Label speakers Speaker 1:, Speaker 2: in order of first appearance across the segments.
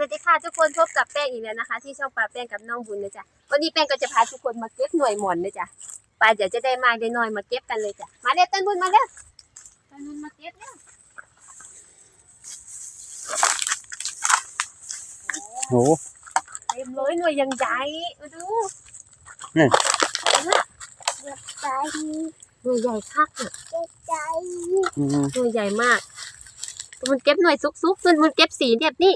Speaker 1: วัสดีค่ะทุกคนพบกับแป้งอีกแล้วนะคะ ที่ช่องปลาแป้งกับน้องบุญนะจ๊ะวันนี้แป้งก็จะพาทุกคนมาเก็บหน่วยหมอนนะจ๊ะปลาเดี๋ยวจะได้มากได้น้อยมาเก็บกันเลยจ้ะมาเร็วต้นบุญมาเร็วต้นบุญมาเก็บเร็ว
Speaker 2: โห
Speaker 1: เต็มเลยหน่วยยังใหญ่มาดู
Speaker 2: นี่
Speaker 1: เห็นไหม
Speaker 3: ใจ
Speaker 1: หน่วยใหญ่คักเนี่ย
Speaker 3: ใจ
Speaker 2: อืม
Speaker 1: หน่วยใหญ่มากต้นบุญเก็บหน่วยซุกๆต้นบุญเก็บสีแบบนี้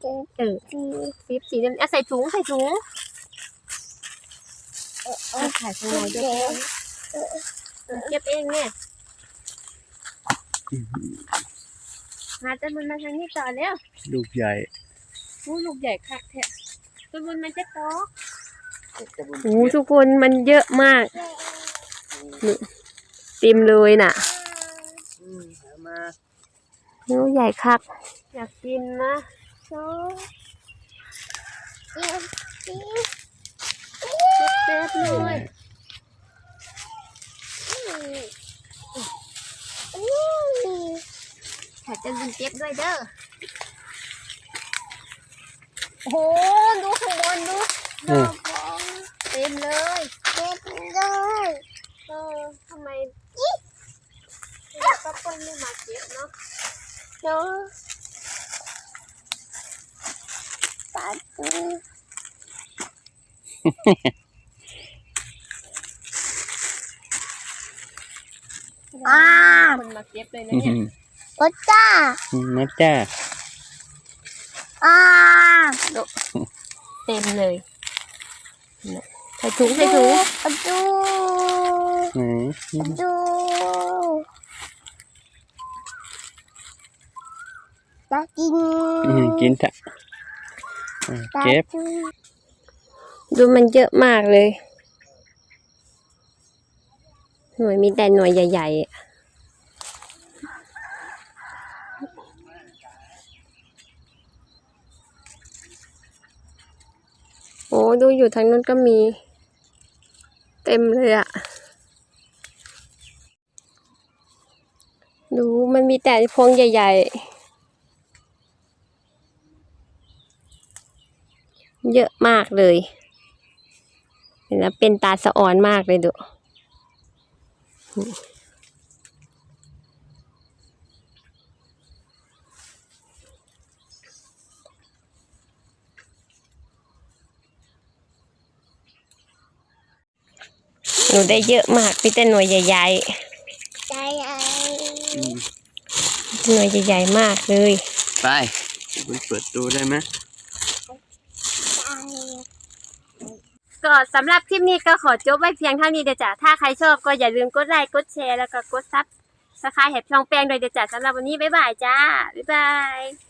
Speaker 3: เจ็บ
Speaker 1: เออ
Speaker 3: จี
Speaker 1: สีสีแบบนี้เอาใส่ถุงใส่ถุงเอาใส่ถุงไหนเด็กเก็บเองเนี่ยมาต้นบุญมาทางนี้ต่อแล้ว
Speaker 2: ลูกใหญ่
Speaker 1: อู้ลูกใหญ่คักแท้ต้นบุญมันจะโตโอ้ทุกคนมันเยอะมากเต็มเลยน่ะ
Speaker 2: อืมเอามา
Speaker 1: ลูกใหญ่คัก อยากกินนะ
Speaker 3: โซ่เจ็บจี
Speaker 1: เจ็บๆเลย
Speaker 3: อืม
Speaker 1: แต่ต้นเจ็บด้วยเด้อ โอ้โห ดูข้างบนดู
Speaker 2: อืม
Speaker 1: เต็มเลย
Speaker 3: เจ็บเลย
Speaker 1: เออทำไมป้าเปิ้ลไม่มาเก็บเนาะ
Speaker 3: โซ่ปัด ตู
Speaker 1: อ่าคนมาเก็บเลยนะ
Speaker 2: อื
Speaker 1: เนี่ย
Speaker 2: ม
Speaker 3: ปัดจ้า
Speaker 2: นะจ้า
Speaker 3: อ่า
Speaker 1: เต็มเลยเนี่ยใส่ถุงใส่ถุง
Speaker 3: ปัดตู
Speaker 2: ไหน
Speaker 3: ปัดตูจะกิน
Speaker 2: อืมกินเถอะอะ เก็บ
Speaker 1: ดูมันเยอะมากเลย หน่วยมีแต่หน่วยใหญ่ๆอะโอ้ดูอยู่ทางนู้นก็มี เต็มเลยอะดูมันมีแต่พวงใหญ่ ๆ เยอะมากเลยเห็นแล้วเป็นตาสะอ่อนมากเลยดูหนูได้เยอะมากมีแต่หน่วยใหญ่
Speaker 3: ใจไอ้
Speaker 2: อืม
Speaker 1: ๆหน่วยใหญ่ๆมากเลย
Speaker 2: ไปคุณเปิดดูได้ไหม
Speaker 3: ใจ
Speaker 1: ก็สำหรับคลิปนี้ก็ขอจบไว้เพียงเท่านี้เดี๋ยวจ้ะถ้าใครชอบก็อย่าลืมกดไลค์กดแชร์แล้วก็กดซับสไครต์แหบช่องแป้งโดวยเดี๋ยวจ้ะสำหรับวันนี้บ๊ายบายจ้าบ๊ายบาย